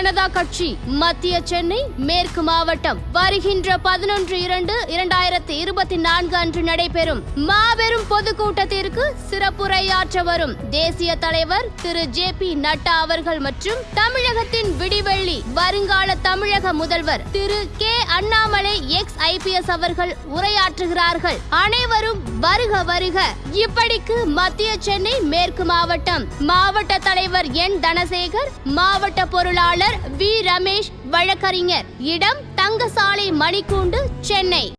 ஜனதா கட்சி மத்திய சென்னை மேற்கு மாவட்டம். வருகின்ற பதினொன்று இரண்டு இரண்டாயிரத்தி இருபத்தி நான்கு அன்று நடைபெறும் மாபெரும் பொதுக்கூட்டத்திற்கு சிறப்புரையாற்ற வரும் தேசிய தலைவர் திரு. ஜே. பி. நட்டா அவர்கள் மற்றும் தமிழகத்தின் விடிவெள்ளி வருங்கால தமிழக முதல்வர் Thiru. K. Annamalai ex IPS அவர்கள் உரையாற்றுகிறார்கள். அனைவரும் வருக வருக. இப்படிக்கு மத்திய சென்னை மேற்கு மாவட்டம். மாவட்ட தலைவர் என். தனசேகர் மாவட்ட பொருளாளர் வி. ரமேஷ் வழக்கறிஞர் இடம் தங்கசாலை மணிக்கூண்டு சென்னை.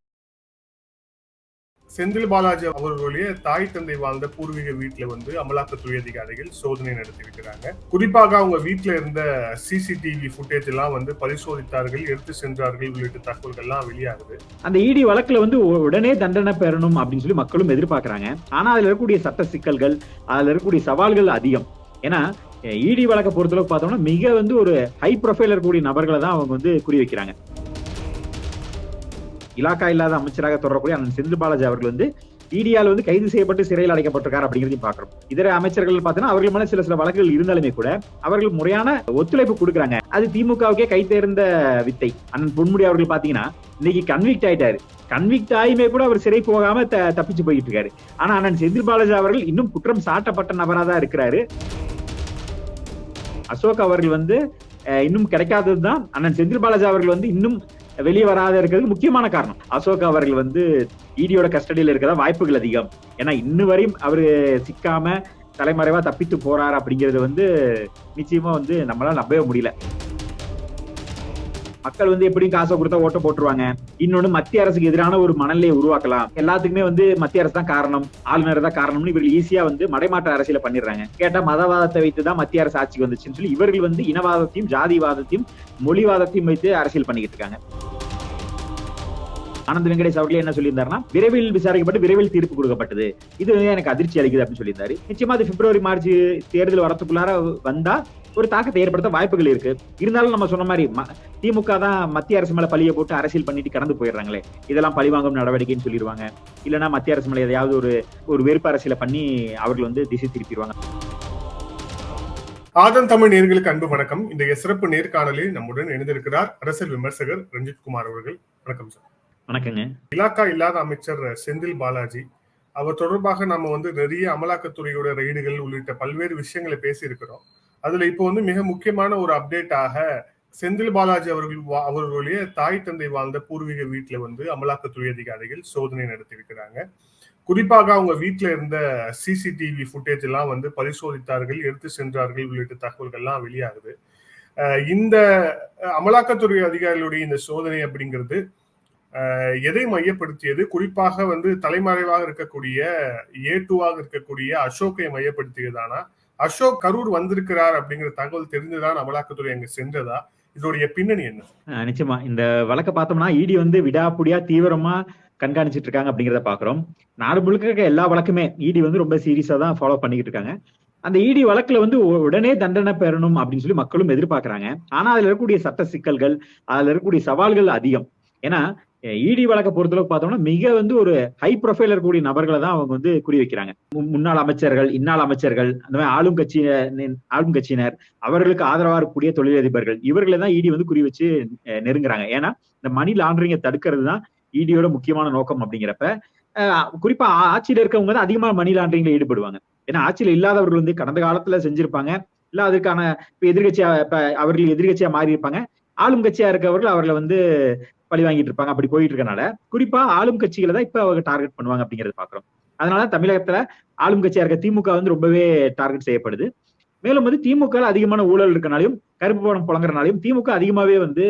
செந்தில் பாலாஜி அவர்களுடைய தாய் தந்தை வாழ்ந்த பூர்வீக வீட்டுல வந்து அமலாக்கத்துறை அதிகாரிகள் சோதனை நடத்தியிருக்கிறாங்க. குறிப்பாக அவங்க வீட்டுல இருந்த சிசிடிவி ஃபுட்டேஜ் எல்லாம் வந்து பரிசோதித்தார்கள் எடுத்து சென்றார்கள் உள்ளிட்ட தகவல்கள்லாம் வெளியாகுது. அந்த இடி வழக்குல வந்து உடனே தண்டனை பெறணும் அப்படின்னு சொல்லி மக்களும் எதிர்பார்க்கறாங்க. ஆனா அதுல இருக்கக்கூடிய சட்ட சிக்கல்கள் அதுல இருக்கக்கூடிய சவால்கள் அதிகம். ஏன்னா இடி வழக்கை பொறுத்தளவுக்கு பார்த்தோம்னா மிக வந்து ஒரு ஹை ப்ரொஃபைல் இருக்கக்கூடிய நபர்களை தான் அவங்க வந்து குறி வைக்கிறாங்க இலாக்கா இல்லாத அமைச்சராக தொடரக்கூடிய அண்ணன் செந்தில் பாலாஜி அவர்கள் வந்து இடியால் வந்து கைது செய்யப்பட்டு சிறையில் அடைக்கப்பட்டிருக்காரு அப்படிங்கிறதையும் பார்க்கிறோம். இதர அமைச்சர்கள் பார்த்தீங்கன்னா அவர்கள் மேல சில சில வழக்குகள் இருந்தாலுமே கூட அவர்கள் முறையான ஒத்துழைப்பு கொடுக்குறாங்க. அது திமுகவுக்கே கை தேர்ந்த வித்தை. அண்ணன் பொன்முடி அவர்கள் பாத்தீங்கன்னா இன்னைக்கு கன்விக்ட் ஆயிட்டாரு. கன்விக்ட் ஆயுமே கூட அவர் சிறை போகாம த- தப்பிச்சு போயிட்டு இருக்காரு. ஆனா அண்ணன் செந்தில் பாலாஜி அவர்கள் இன்னும் குற்றம் சாட்டப்பட்ட நபரா தான் இருக்கிறாரு. அசோக் அவர்கள் வந்து இன்னும் கிடைக்காதது தான் அண்ணன் செந்தில் பாலாஜி அவர்கள் வந்து இன்னும் வெளியே வராத இருக்கிறதுக்கு முக்கியமான காரணம். அசோக் அவர்கள் வந்து இடியோட கஸ்டடியில் இருக்கிற வாய்ப்புகள் அதிகம். ஏன்னா இன்னும் வரையும் அவரு சிக்காம தலைமறைவா தப்பித்து போறாரு அப்படிங்கறது வந்து நிச்சயமா வந்து நம்மளால நம்பவே முடியல. மக்கள் வந்து எப்படியும் காசை கொடுத்தா ஓட்ட போட்டுருவாங்க. இன்னொன்னு மத்திய அரசுக்கு எதிரான ஒரு மனநிலையை உருவாக்கலாம். எல்லாத்துக்குமே வந்து மத்திய அரசு தான் காரணம். ஆளுநர் தான் காரணம்னு இவர்கள் ஈஸியா வந்து மடைமாற்ற அரசியல பண்ணிடுறாங்க. கேட்டா மதவாதத்தை வைத்து தான் மத்திய அரசு ஆட்சிக்கு வந்துச்சுன்னு சொல்லி இவர்கள் வந்து இனவாதத்தையும் ஜாதிவாதத்தையும் மொழிவாதத்தையும் வைத்து அரசியல் பண்ணிக்கிட்டு இருக்காங்க. ஆனந்த் வெங்கடேஷ் அவர்களே என்ன சொல்லியிருந்தாருன்னா விரைவில் விசாரிக்கப்பட்டு விரைவில் தீர்ப்பு கொடுக்கப்பட்டது. இது வந்து எனக்கு அதிர்ச்சி அளிக்குது அப்படின்னு சொல்லியிருந்தாரு. நிச்சயமா அது பிப்ரவரி மார்ச் தேர்தல் வரத்துக்குள்ளார வந்தா ஒரு தாக்கத்தை ஏற்படுத்த வாய்ப்புகள் இருக்கு. இருந்தாலும் நம்ம சொன்ன மாதிரி திமுக தான் மத்திய அரசு மேல பழிய போட்டு அரசியல் பண்ணிட்டு கடந்து போயிடுறாங்களே. இதெல்லாம் பழிவாங்கும் நடவடிக்கைன்னு சொல்லிடுவாங்க. இல்லைன்னா மத்திய அரசு மேல எதையாவது ஒரு ஒரு வெறுப்பு அரசியலை பண்ணி அவர்கள் வந்து திசை திருப்பிடுவாங்க. ஆதன் தமிழ் நேர்களுக்கு அன்பு வணக்கம். இந்த சிறப்பு நேர்காணலில் நம்முடன் இணைந்திருக்கிறார் அரசியல் விமர்சகர் ரஞ்சித் குமார் அவர்கள். வணக்கம் சார். வணக்கங்க. இலாக்கா இல்லாத அமைச்சர் செந்தில் பாலாஜி அவர் தொடர்பாக நம்ம வந்து நிறைய அமலாக்கத்துறையோட ரெய்டுகள் உள்ளிட்ட பல்வேறு விஷயங்களை பேசி இருக்கிறோம் அதுல இப்போ வந்து மிக முக்கியமான ஒரு அப்டேட்டாக செந்தில் பாலாஜி அவர்கள் வா- அவர்களுடைய தாய் தந்தை வாழ்ந்த பூர்வீக வீட்டுல வந்து அமலாக்கத்துறை அதிகாரிகள் சோதனை நடத்தியிருக்கிறாங்க. குறிப்பாக அவங்க வீட்டுல இருந்த சிசிடிவி ஃபுட்டேஜ் எல்லாம் வந்து பரிசோதித்தார்கள் எடுத்து சென்றார்கள் உள்ளிட்ட தகவல்கள்லாம் வெளியாகுது. இந்த அமலாக்கத்துறை அதிகாரிகளுடைய இந்த சோதனை அப்படிங்கிறது எதை மையப்படுத்தியது? குறிப்பாக வந்து தலைமறைவாக இருக்கக்கூடிய ஏ டூவாக இருக்கக்கூடிய அசோக்கை மையப்படுத்தியதானா? அசோக் கரூர் வந்திருக்கிறார் அப்படிங்கிற தகவல் தெரிந்துதான் அமலாக்கத்துறை அங்க சென்றதா? இதோடைய பின்னணி என்ன? நிச்சயமா. இந்த வழக்கை பார்த்தோம்னா இடி வந்து விடாப்புடியா தீவிரமா கண்காணிச்சிட்டு இருக்காங்க அப்படிங்கிறத பாக்குறோம் நாடு முழுக்க இருக்க எல்லா வழக்குமே இடி வந்து ரொம்ப சீரியஸா தான் ஃபாலோ பண்ணிக்கிட்டு இருக்காங்க. அந்த இடி வழக்குல வந்து உடனே தண்டனை பெறணும் அப்படின்னு சொல்லி மக்களும் எதிர்பார்க்கறாங்க. ஆனா அதுல இருக்கக்கூடிய சட்ட சிக்கல்கள் அதுல இருக்கக்கூடிய சவால்கள் அதிகம். ஏன்னா இடி வழக்கை பொறுத்தளவுக்கு பார்த்தோம்னா மிக வந்து ஒரு ஹை ப்ரொஃபைல் இருக்கக்கூடிய நபர்களை தான் அவங்க வந்து குறி வைக்கிறாங்க மு- முன்னாள் அமைச்சர்கள் இன்னாள் அமைச்சர்கள் அந்த மாதிரி ஆளும் கட்சியினர் ஆளும் கட்சியினர் அவர்களுக்கு ஆதரவாக இருக்கக்கூடிய தொழிலதிபர்கள் இவர்களை தான் இடி வந்து குறி வச்சு நெருங்குறாங்க. ஏன்னா இந்த மணி லாண்டரிங்கை தடுக்கிறது தான் இடியோட முக்கியமான நோக்கம் அப்படிங்கிறப்ப குறிப்பா ஆட்சியில் ஆட்சியில இருக்கவங்க தான் அதிகமா மணி லாண்டரிங்ல ஈடுபடுவாங்க. ஏன்னா ஆட்சியில இல்லாதவர்கள் வந்து கடந்த காலத்துல செஞ்சிருப்பாங்க. இல்ல அதுக்கான இப்ப எதிர்கட்சியா இப்ப அவர்கள் எதிர்கட்சியா மாறி இருப்பாங்க ஆளும் கட்சியா இருக்கவர்கள் அவர்களை வந்து பழி வாங்கிட்டு இருப்பாங்க. அப்படி போயிட்டு இருக்கனால குறிப்பா ஆளும் கட்சிகளை தான் இப்ப அவங்க டார்கெட் பண்ணுவாங்க அப்படிங்கறது பாக்குறோம். அதனால தமிழகத்துல ஆளும் கட்சியா இருக்க திமுக வந்து ரொம்பவே டார்கெட் செய்யப்படுது. மேலும் வந்து திமுக அதிகமான ஊழல் இருக்கனாலையும் கருப்பு பணம் புழங்குறனாலையும் திமுக அதிகமாவே வந்து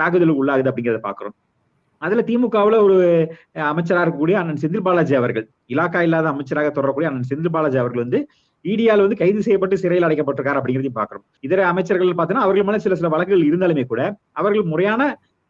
தாக்குதலுக்கு உள்ளாகுது அப்படிங்கறத பாக்குறோம். அதுல திமுகவுல ஒரு அமைச்சராக இருக்கக்கூடிய அண்ணன் செந்தில் பாலாஜி அவர்கள் இலாக்கா இல்லாத அமைச்சராக தொடரக்கூடிய அண்ணன் செந்தில் பாலாஜி அவர்கள் வந்து இடியால் வந்து கைது செய்யப்பட்டு சிறையில் அடைக்கப்பட்டிருக்கார் அப்படிங்கிறதையும் பாக்குறோம் இதர அமைச்சர்கள் பார்த்தீங்கன்னா அவர்கள் மேல சில சில வழக்குகள் இருந்தாலுமே கூட அவர்கள் முறையான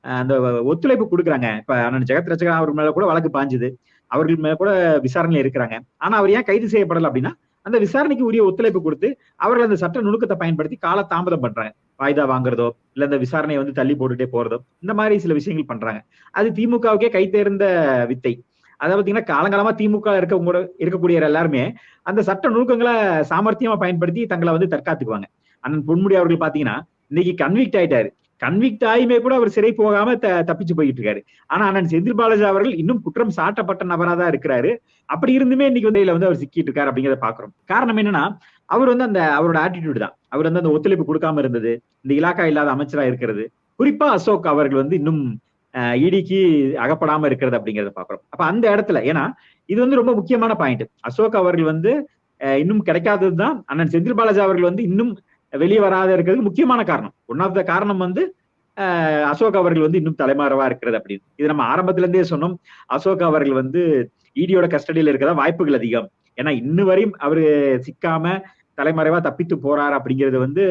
அந்த ஒத்துழைப்பு கொடுக்குறாங்க. இப்ப அண்ணன் ஜெகத் ரச்சகன் அவர் மேல கூட வழக்கு பாஞ்சுது. அவர்கள் மேல கூட விசாரணையில இருக்கிறாங்க. ஆனா அவர் ஏன் கைது செய்யப்படல அப்படின்னா அந்த விசாரணைக்கு உரிய ஒத்துழைப்பு கொடுத்து அவர்கள் அந்த சட்ட நுணுக்கத்தை பயன்படுத்தி கால தாமதம் பண்றாங்க. வாய்தா வாங்குறதோ இல்ல இந்த விசாரணையை வந்து தள்ளி போட்டுட்டே போறதோ இந்த மாதிரி சில விஷயங்கள் பண்றாங்க. அது திமுகவுக்கே கைத்தேர்ந்த வித்தை. அதை பாத்தீங்கன்னா காலங்காலமா திமுக இருக்க உங்களோட இருக்கக்கூடிய எல்லாருமே அந்த சட்ட நுணுக்கங்களை சாமர்த்தியமா பயன்படுத்தி தங்களை வந்து தற்காத்துக்குவாங்க. அண்ணன் பொன்முடி அவர்கள் பாத்தீங்கன்னா இன்னைக்கு கன்விக்ட் ஆயிட்டாரு. கன்விக்ட் ஆயுமே கூட அவர் சிறை போகாம த- தப்பிச்சு போயிட்டு இருக்காரு. ஆனா அண்ணன் செந்தில் பாலாஜி அவர்கள் இன்னும் குற்றம் சாட்டப்பட்ட நபரா தான் இருக்கிறாரு. அப்படி இருந்துமே இன்னைக்கு வந்து வந்து அவர் சிக்கிட்டு இருக்காரு அப்படிங்கறத பாக்குறோம். காரணம் என்னன்னா அவர் வந்து அந்த அவரோட ஆட்டிடியூட் தான். அவர் வந்து அந்த ஒத்துழைப்பு கொடுக்காம இருந்தது. இந்த இலாக்கா இல்லாத அமைச்சரா இருக்கிறது. குறிப்பா அசோக் அவர்கள் வந்து இன்னும் இடிக்கு அகப்படாம இருக்கிறது அப்படிங்கறத பாக்குறோம். அப்ப அந்த இடத்துல ஏன்னா இது வந்து ரொம்ப முக்கியமான பாயிண்ட் அசோக் அவர்கள் வந்து இன்னும் கிடைக்காதது தான் அண்ணன் செந்தில் பாலாஜி அவர்கள் வந்து இன்னும் வெளியே வராத இருக்கிறது முக்கியமான காரணம். ஒன் ஆஃப் த காரணம் வந்து அசோக் அவர்கள் வந்து இன்னும் தலைமறைவா இருக்கிறது அப்படின்னு. இது நம்ம ஆரம்பத்துல இருந்தே சொன்னோம். அசோக் அவர்கள் வந்து இடியோட கஸ்டடியில இருக்கிறதா வாய்ப்புகள் அதிகம். ஏன்னா இன்ன வரையும் அவரு சிக்காம தலைமறைவா தப்பித்து போறாரு அப்படிங்கிறது வந்து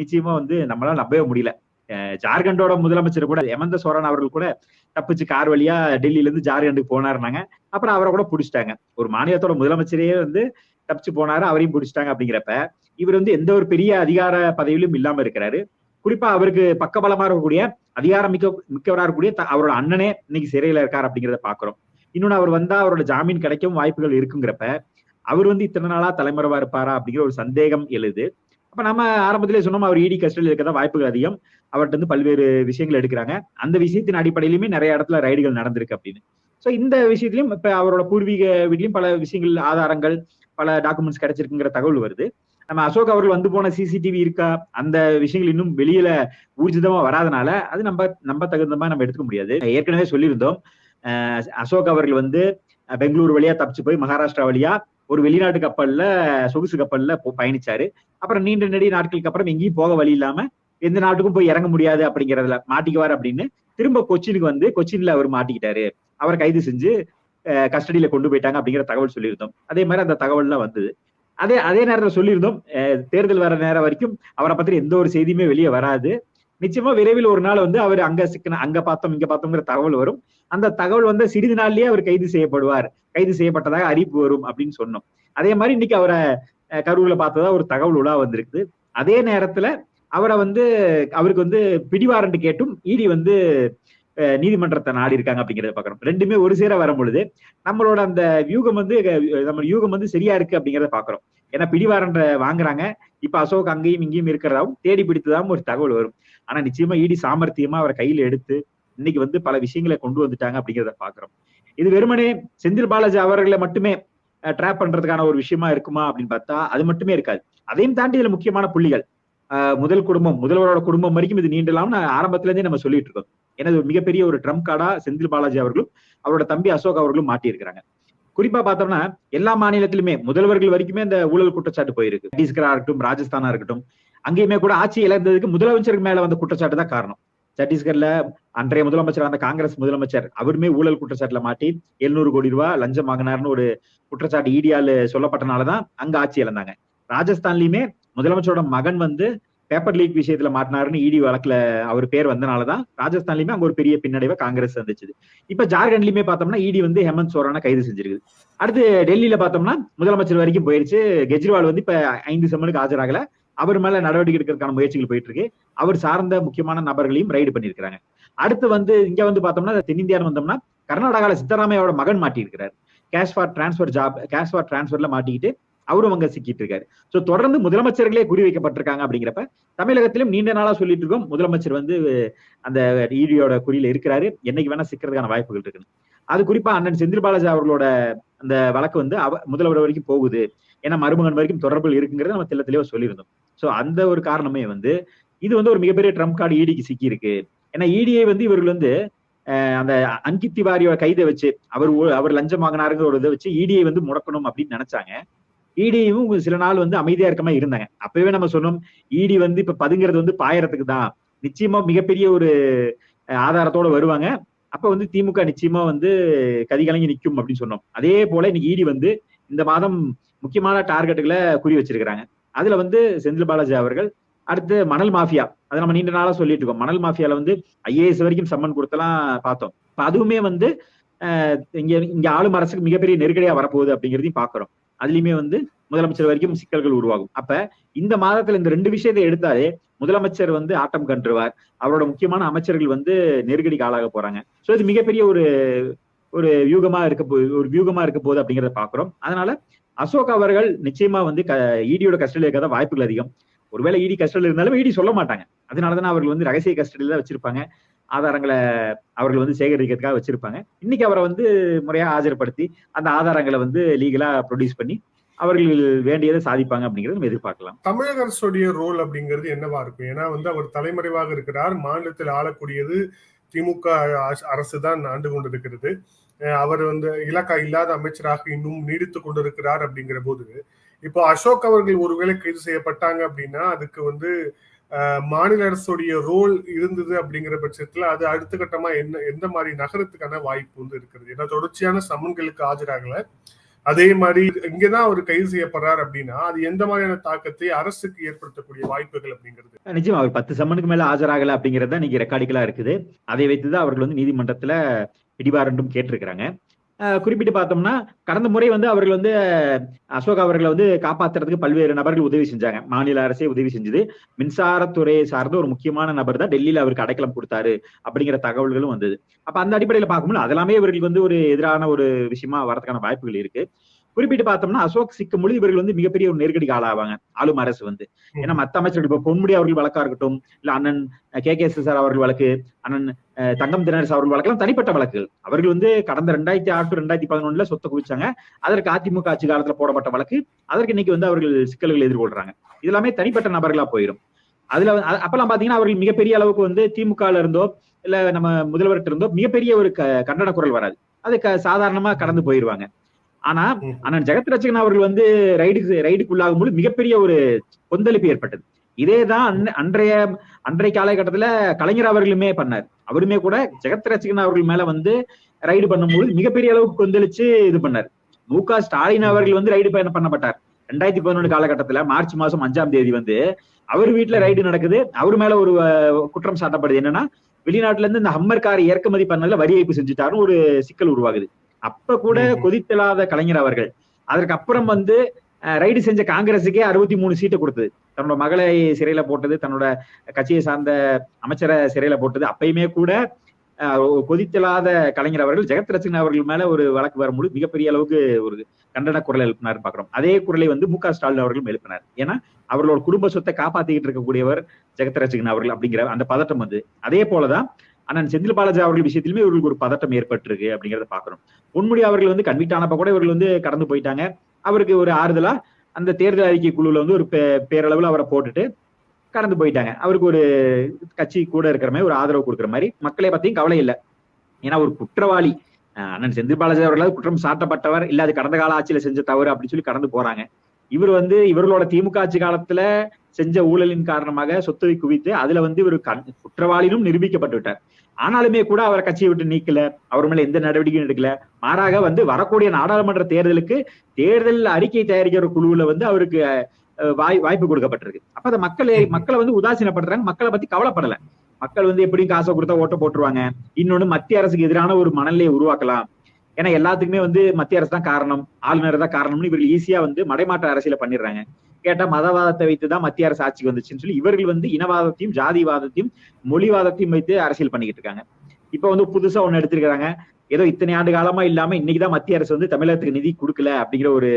நிச்சயமா வந்து நம்மளால நம்பவே முடியல. ஜார்க்கண்டோட முதலமைச்சர் கூட ஹெமந்த சோரன் அவர்கள் கூட தப்பிச்சு கார் வழியா டெல்லியில இருந்து ஜார்க்கண்டுக்கு போனாருனாங்க. அப்புறம் அவரை கூட பிடிச்சிட்டாங்க. ஒரு மாநிலத்தோட முதலமைச்சரே வந்து தப்பிச்சு போனாரு அவரையும் பிடிச்சிட்டாங்க அப்படிங்கிறப்ப இவர் வந்து எந்த ஒரு பெரிய அதிகார பதவியிலும் இல்லாம இருக்கிறாரு. குறிப்பா அவருக்கு பக்கபலமா இருக்கக்கூடிய அதிகாரம் மிக்க மிக்கவராக இருக்கக்கூடிய த- அவரோட அண்ணனே இன்னைக்கு சிறையில இருக்காரு அப்படிங்கிறத பாக்குறோம். இன்னொன்னு அவர் வந்தா அவரோட ஜாமீன் கிடைக்கவும் வாய்ப்புகள் இருக்குங்கிறப்ப அவர் வந்து இத்தனை நாளா தலைமறைவா இருப்பாரா அப்படிங்கிற ஒரு சந்தேகம் எழுது. இப்ப நம்ம ஆரம்பத்திலே சொன்னோம் அவர் இடி கஸ்டடியில் இருக்கதா வாய்ப்புகள் அதிகம். அவர்கிட்ட இருந்து பல்வேறு விஷயங்கள் எடுக்கிறாங்க. அந்த விஷயத்தின் அடிப்படையிலுமே நிறைய இடத்துல ரைடுகள் நடந்திருக்கு அப்படின்னு. ஸோ இந்த விஷயத்திலயும் இப்ப அவரோட பூர்வீக வீட்லயும் பல விஷயங்கள் ஆதாரங்கள் பல டாக்குமெண்ட்ஸ் கிடைச்சிருக்குங்கிற தகவல் வருது. நம்ம அசோக் அவர்கள் வந்து போன சிசிடிவி இருக்கா? அந்த விஷயங்கள் இன்னும் வெளியில ஊர்ஜிதமா வராதனால அது நம்ம நம்ப தகுந்த மாதிரி நம்ம எடுத்துக்க முடியாது. ஏற்கனவே சொல்லியிருந்தோம் அஹ் அசோக் அவர்கள் வந்து பெங்களூர் வழியா தப்பிச்சு போய் மகாராஷ்டிரா வழியா ஒரு வெளிநாட்டு கப்பல்ல சொகுசு கப்பல்ல பயணிச்சாரு. அப்புறம் நீண்ட நெடிய நாட்களுக்கு அப்புறம் எங்கேயும் போக வழி இல்லாம எந்த நாட்டுக்கும் போய் இறங்க முடியாது அப்படிங்கறதுல மாட்டிக்குவார் அப்படின்னு திரும்ப கொச்சினுக்கு வந்து கொச்சின்ல அவர் மாட்டிக்கிட்டாரு. அவரை கைது செஞ்சு கஸ்டடியில கொண்டு போயிட்டாங்க அப்படிங்கிற தகவல் சொல்லியிருந்தோம். அதே மாதிரி அந்த தகவல்லாம் வந்தது. அதே அதே நேரத்துல சொல்லியிருந்தோம். அஹ், தேர்தல் வர நேரம் வரைக்கும் அவரை பத்தி எந்த ஒரு செய்தியுமே வெளியே வராது. நிச்சயமா விரைவில் ஒரு நாள் வந்து அவர் அங்க சிக்கன அங்க பார்த்தோம் இங்க பார்த்தோங்கிற தகவல் வரும். அந்த தகவல் வந்து சிறிது நாள்லயே அவர் கைது செய்யப்படுவார். கைது செய்யப்பட்டதாக அறிவிப்பு வரும் அப்படின்னு சொன்னோம். அதே மாதிரி இன்னைக்கு அவரை அஹ், கரூர்ல பார்த்ததா ஒரு தகவல் உலா வந்திருக்குது. அதே நேரத்துல அவரை வந்து அவருக்கு வந்து பிடிவாரண்ட் கேட்டும் இடி வந்து நீதிமன்றத்தை நாடி இருக்காங்க அப்படிங்கறத பாக்குறோம் ரெண்டுமே ஒரு சேர வரும் பொழுது நம்மளோட அந்த வியூகம் வந்து நம்ம யூகம் வந்து சரியா இருக்கு அப்படிங்கறத பாக்குறோம் ஏன்னா பிடிவாரண்ட வாங்குறாங்க. இப்ப அசோக் அங்கேயும் இங்கேயும் இருக்கிறதாவும் தேடி பிடித்ததாவும் ஒரு தகவல் வரும். ஆனா நிச்சயமா இடி சாமர்த்தியமா அவரை கையில எடுத்து இன்னைக்கு வந்து பல விஷயங்களை கொண்டு வந்துட்டாங்க அப்படிங்கிறத பாக்குறோம். இது வெறுமனே செந்தில் பாலாஜி அவர்களை மட்டுமே ட்ராப் பண்றதுக்கான ஒரு விஷயமா இருக்குமா அப்படின்னு பார்த்தா அது மட்டுமே இருக்காது. அதையும் தாண்டி இதுல முக்கியமான புள்ளிகள். முதல் குடும்பம் முதல்வரோட குடும்பம் வரைக்கும் இது நீண்டலாம்னு ஆரம்பத்துல இருந்தே நம்ம சொல்லிட்டு இருக்கோம் ஏன்னா ஒரு மிகப்பெரிய ஒரு ட்ரம்ப் கார்டா செந்தில் பாலாஜி அவர்களும் அவரோட தம்பி அசோக் அவர்களும் மாட்டியிருக்கிறாங்க. குறிப்பா பார்த்தோம்னா எல்லா மாநிலத்திலுமே முதல்வர்கள் வரைக்குமே இந்த ஊழல் குற்றச்சாட்டு போயிருக்கு. சத்தீஸ்கரா இருக்கட்டும் ராஜஸ்தானா இருக்கட்டும் அங்கேயுமே கூட ஆட்சி இழந்ததுக்கு முதலமைச்சருக்கு மேல வந்த குற்றச்சாட்டு தான் காரணம். சத்தீஸ்கர்ல அன்றைய முதலமைச்சர் அந்த காங்கிரஸ் முதலமைச்சர் அவருமே ஊழல் குற்றச்சாட்டுல மாட்டி எழுநூறு கோடி ரூபாய் லஞ்சம் வாங்கினார்னு ஒரு குற்றச்சாட்டு ஈடியால சொல்லப்பட்டனாலதான் அங்க ஆட்சி இழந்தாங்க. ராஜஸ்தான்லயுமே முதலமைச்சரோட மகன் வந்து பேப்பர் லீக் விஷயத்துல மாட்டினாருன்னு இடி வழக்குல அவர் பேர் வந்தனாலதான் ராஜஸ்தான்லயுமே அங்க ஒரு பெரிய பின்னடைவை காங்கிரஸ் சந்திச்சது. இப்ப ஜார்க்கண்ட்லயுமே பார்த்தோம்னா இடி வந்து ஹெமந்த் சோரனை கைது செஞ்சிருக்குது. அடுத்து டெல்லியில பார்த்தோம்னா முதலமைச்சர் வரைக்கும் போயிருச்சு. கெஜ்ரிவால் வந்து இப்ப ஐந்து செம்மனுக்கு ஆஜராகல. அவர் மேல நடவடிக்கை எடுக்கிறதுக்கான முயற்சிகள் போயிட்டு இருக்கு அவர் சார்ந்த முக்கியமான நபர்களையும் ரைடு பண்ணிருக்கிறாங்க அடுத்து வந்து இங்க வந்து பார்த்தோம்னா தென்னிந்தியான்னு வந்தோம்னா கர்நாடகால சித்தராமையாவோட மகன் மாட்டியிருக்கிறார். Cash for transfer job cash for டிரான்ஸ்பர்ல மாட்டிக்கிட்டு அவரும் அங்க சிக்கிட்டு இருக்காரு ஸோ தொடர்ந்து முதலமைச்சர்களே குறி வைக்கப்பட்டிருக்காங்க அப்படிங்கிறப்ப தமிழகத்திலும் நீண்ட நாளா சொல்லிட்டு இருக்கோம். முதலமைச்சர் வந்து அந்த ஈடியோட குறியில இருக்கிறாரு. என்னைக்கு வேணா சிக்கிறதுக்கான வாய்ப்புகள் இருக்குன்னு அது குறிப்பா அண்ணன் செந்தில் பாலாஜி அவர்களோட அந்த வழக்கு வந்து அவ முதல்வர் வரைக்கும் போகுது. ஏன்னா மருமகன் வரைக்கும் தொடர்புகள் இருக்குங்கிறத நம்ம தெல்ல தெளிவா சொல்லியிருந்தோம். ஸோ அந்த ஒரு காரணமே வந்து இது வந்து ஒரு மிகப்பெரிய ட்ரம்ப் கார்டு ஈடிக்கு சிக்கி இருக்கு ஏன்னா ஈடியை வந்து இவர்கள் வந்து அந்த அன்கித் திவாரியோட கைதை வச்சு அவர் அவர் லஞ்சம் வாங்கினாருங்கிற ஒரு இதை வச்சு ஈடியை வந்து முடக்கணும் அப்படின்னு நினைச்சாங்க. இடியும் சில நாள் வந்து அமைதியா இருக்க மாதிரி இருந்தாங்க அப்பவே நம்ம சொன்னோம் இடி வந்து இப்ப பதுங்கிறது வந்து பாயறதுக்கு தான். நிச்சயமா மிகப்பெரிய ஒரு ஆதாரத்தோட வருவாங்க. அப்ப வந்து திமுக நிச்சயமா வந்து கதிகலங்கி நிற்கும் அப்படின்னு சொன்னோம். அதே போல இன்னைக்கு இடி வந்து இந்த மாதம் முக்கியமான டார்கெட்டுகளை குறி வச்சிருக்கிறாங்க. அதுல வந்து செந்தில் பாலாஜி அவர்கள் அடுத்து மணல் மாஃபியா. அதை நம்ம நீண்ட நாளா சொல்லிட்டு இருக்கோம். மணல் மாஃபியால வந்து ஐஏஎஸ் வரைக்கும் சம்மன் கொடுத்தலாம் பார்த்தோம். இப்ப அதுவுமே வந்து இங்க இங்க ஆளும் அரசுக்கு மிகப்பெரிய நெருக்கடியா வரப்போகுது அப்படிங்கிறதையும் பாக்குறோம். அதுலயுமே வந்து முதலமைச்சர் வரைக்கும் சிக்கல்கள் உருவாகும். அப்ப இந்த மாதத்துல இந்த ரெண்டு விஷயத்தை எடுத்தாலே முதலமைச்சர் வந்து ஆட்டம் கன்றுவார். அவரோட முக்கியமான அமைச்சர்கள் வந்து நெருக்கடிக்கு ஆளாக போறாங்க. சோ இது மிகப்பெரிய ஒரு ஒரு வியூகமா இருக்க போ ஒரு வியூகமா இருக்க போகுது அப்படிங்கறத பாக்குறோம். அதனால அசோக் அவர்கள் நிச்சயமா வந்து க ஈடியோட கஸ்டடியில் இருக்காத வாய்ப்புகள் அதிகம். ஒருவேளை இடி கஸ்டடியில் இருந்தாலும் இடி சொல்ல மாட்டாங்க. அதனாலதான் அவர்கள் வந்து ரகசிய கஸ்டடியில தான் வச்சிருப்பாங்க. ஆதாரங்களை அவர்கள் வந்து சேகரிக்கிறதுக்காக வச்சிருப்பாங்க. இன்னைக்கு அவரை வந்து முறையாக ஆஜர்படுத்தி அந்த ஆதாரங்களை வந்து லீகலா ப்ரொடியூஸ் பண்ணி அவர்கள் வேண்டியதை சாதிப்பாங்க அப்படிங்கறத நம்ம எதிர்பார்க்கலாம். தமிழக அரசுடைய ரோல் அப்படிங்கிறது என்னவா இருக்கும்? ஏன்னா வந்து அவர் தலைமறைவாக இருக்கிறார். மாநிலத்தில் ஆளக்கூடியது திமுக அரசு தான் ஆண்டு கொண்டிருக்கிறது. அவர் வந்து இலக்கா இல்லாத அமைச்சராக இன்னும் நீடித்து கொண்டிருக்கிறார் அப்படிங்கிற போது இப்போ அசோக் அவர்கள் ஒருவேளை கைது செய்யப்பட்டாங்க அப்படின்னா அதுக்கு வந்து மாநில அரசுடைய ரோல் இருந்தது அப்படிங்கிற பட்சத்துல அது அடுத்த கட்டமா என்ன எந்த மாதிரி நகரத்துக்கான வாய்ப்பு வந்து இருக்கிறது? ஏன்னா தொடர்ச்சியான சம்மன்களுக்கு ஆஜராகல. அதே மாதிரி இங்கதான் அவர் கைது செய்யப்படுறார் அப்படின்னா அது எந்த மாதிரியான தாக்கத்தை அரசுக்கு ஏற்படுத்தக்கூடிய வாய்ப்புகள் அப்படிங்கிறது? நிச்சயம் அவர் பத்து சம்மனுக்கு மேல ஆஜராகல அப்படிங்கறத நீங்க ரெக்கார்டுகளா இருக்குது. அதை வைத்துதான் அவர்கள் வந்து நீதிமன்றத்துல பிடிவாரண்டும் கேட்டிருக்கிறாங்க. குறிப்பிட்டு பார்த்தோம்னா கடந்த முறை வந்து அவர்கள் வந்து அசோக் அவர்களை வந்து காப்பாத்துறதுக்கு பல்வேறு நபர்கள் உதவி செஞ்சாங்க. மாநில அரசே உதவி செஞ்சது. மின்சாரத்துறையை சார்ந்த ஒரு முக்கியமான நபர் தான் டெல்லியில அவருக்கு அடைக்கலம் கொடுத்தாரு அப்படிங்கிற தகவல்களும் வந்தது. அப்ப அந்த அடிப்படையில பார்க்கும்போது அதெல்லாமே இவர்களுக்கு வந்து ஒரு எதிரான ஒரு விஷயமா வரதுக்கான வாய்ப்புகள் இருக்கு. குறிப்பிட்டு பார்த்தோம்னா அசோக் சிக்கும் பொழுது இவர்கள் வந்து மிகப்பெரிய ஒரு நெருக்கடிக்கு ஆளாவாங்க ஆளும் அரசு வந்து. ஏன்னா மத்த அமைச்சர்கள் இப்ப பொன்முடி அவர்கள் வழக்கா இருக்கட்டும் இல்ல அண்ணன் கே கே சார் அவர்கள் வழக்கு அண்ணன் தங்கம் தினரசு அவர்கள் வழக்கெல்லாம் தனிப்பட்ட வழக்குகள். அவர்கள் வந்து கடந்த ரெண்டாயிரத்தி ஆறு ரெண்டாயிரத்தி பதினொன்னுல சொத்தை குவிச்சாங்க. அதற்கு அதிமுக ஆட்சி காலத்துல போடப்பட்ட வழக்கு. அதற்கு இன்னைக்கு வந்து அவர்கள் சிக்கல்கள் எதிர்கொள்றாங்க. இது எல்லாமே தனிப்பட்ட நபர்களா போயிடும் அதுல அப்பெல்லாம் பாத்தீங்கன்னா அவர்கள் மிகப்பெரிய அளவுக்கு வந்து திமுக ல இருந்தோ இல்ல நம்ம முதல்வர்கிட்ட இருந்தோ மிகப்பெரிய ஒரு கண்டன குரல் வராது. அது சாதாரணமா கடந்து போயிருவாங்க. ஆனா. அண்ணன் ஜெகத் ரட்சகன் அவர்கள் வந்து ரைடுக்கு ரைடுக்குள்ளாகும் போது மிகப்பெரிய ஒரு கொந்தளிப்பு ஏற்பட்டது. இதேதான் அன்றைய அன்றைய காலகட்டத்துல கலைஞர் அவர்களுமே பண்ணார். அவருமே கூட ஜெகத் ரட்சகன் அவர்கள் மேல வந்து ரைடு பண்ணும்போது மிகப்பெரிய அளவுக்கு கொந்தளிச்சு இது பண்ணார். மு க ஸ்டாலின் அவர்கள் வந்து ரைடு பயணம் பண்ணப்பட்டார். ரெண்டாயிரத்தி பதினொன்று காலகட்டத்துல மார்ச் மாசம் அஞ்சாம் தேதி வந்து அவர் வீட்டுல ரைடு நடக்குது. அவர் மேல ஒரு குற்றம் சாட்டப்படுது. என்னன்னா வெளிநாட்டுல இருந்து இந்த ஹம்மர் கார் இறக்குமதி பண்ணதுல வரி ஏய்ப்பு செஞ்சுட்டாருன்னு ஒரு சிக்கல் உருவாகுது. அப்ப கூட. கொதித்தெழாத கலைஞர் அவர்கள். அதற்கு அப்புறம் வந்து ரைடு செஞ்ச காங்கிரஸுக்கே அறுபத்தி மூணு சீட்டை கொடுத்தது. தன்னோட மகளை சிறையில போட்டது தன்னோட கட்சியை சார்ந்த அமைச்சரை சிறையில போட்டது. அப்பயுமே கூட அஹ், கொதித்தெழாத கலைஞர் அவர்கள் ஜெகத் ரச்சகன் அவர்கள் மேல ஒரு வழக்கு வரும்போது மிகப்பெரிய அளவுக்கு ஒரு கண்டன குரல் எழுப்பினார் பாக்குறோம். அதே குரலை வந்து மு க ஸ்டாலின் அவர்களும் எழுப்பினார். ஏன்னா அவர்களோட குடும்ப சொத்தை காப்பாத்திக்கிட்டு இருக்கக்கூடியவர் ஜெகத் ரச்சகன் அவர்கள் அப்படிங்கிற அந்த பதட்டம் வந்து. அதே போலதான் ஆனால் செந்தில் பாலாஜி அவர்கள் விஷயத்திலுமே இவர்களுக்கு ஒரு பதட்டம் ஏற்பட்டிருக்கு அப்படிங்கிறத பாக்குறோம் பொன்முடி அவர்கள் வந்து கன்விக்ட் ஆனப்ப கூட இவர்கள் வந்து கடந்து போயிட்டாங்க. அவருக்கு ஒரு ஆறுதலா அந்த தேர்தல் அறிக்கை குழுல வந்து ஒரு பேரளவில் அவரை போட்டுட்டு கடந்து போயிட்டாங்க. அவருக்கு ஒரு கட்சி கூட இருக்கிற மாதிரி ஒரு ஆதரவு கொடுக்குற மாதிரி. மக்களை பத்தியும் கவலை இல்லை. ஏன்னா ஒரு குற்றவாளி அண்ணன் செந்தில் பாலாஜி அவர்களால் குற்றம் சாட்டப்பட்டவர். இல்ல அது கடந்த கால ஆட்சியில செஞ்ச தவறு அப்படின்னு சொல்லி கடந்து போறாங்க. இவர் வந்து இவர்களோட திமுக ஆட்சி காலத்துல செஞ்ச ஊழலின் காரணமாக சொத்தை குவித்து அதுல வந்து இவர் கண்- நிரூபிக்கப்பட்டு விட்டார். ஆனாலுமே கூட அவரை கட்சியை விட்டு நீக்கல அவர் மேல எந்த நடவடிக்கையும் எடுக்கல. மாறாக வந்து வரக்கூடிய நாடாளுமன்ற தேர்தலுக்கு தேர்தல் அறிக்கை தயாரிக்கிற குழுவுல வந்து அவருக்கு வாய் வாய்ப்பு கொடுக்கப்பட்டிருக்கு. அப்ப அந்த மக்களை மக்களை வந்து உதாசீனப்படுத்துறாங்க மக்களை பத்தி கவலைப்படல. மக்கள் வந்து எப்படியும் காசை கொடுத்தா ஓட்ட போட்டுருவாங்க. இன்னொன்னு மத்திய அரசுக்கு எதிரான ஒரு மனநிலையை உருவாக்கலாம். ஏன்னா எல்லாத்துக்குமே வந்து மத்திய அரசு தான் காரணம் ஆளுநர் தான் காரணம்னு இவர்கள் ஈஸியா வந்து மடைமாற்ற அரசியல பண்ணிடுறாங்க. கேட்டா மதவாதத்தை வைத்துதான் மத்திய அரசு ஆட்சிக்கு வந்துச்சுன்னு சொல்லி இவர்கள் வந்து இனவாதத்தையும் ஜாதிவாதத்தையும் மொழிவாதத்தையும் வைத்து அரசியல் பண்ணிக்கிட்டு இருக்காங்க. இப்ப வந்து புதுசா ஒண்ணு எடுத்திருக்காங்க ஏதோ இத்தனை ஆண்டு காலமா இல்லாம இன்னைக்குதான் மத்திய அரசு வந்து தமிழகத்துக்கு நிதி கொடுக்கல அப்படிங்கிற ஒரு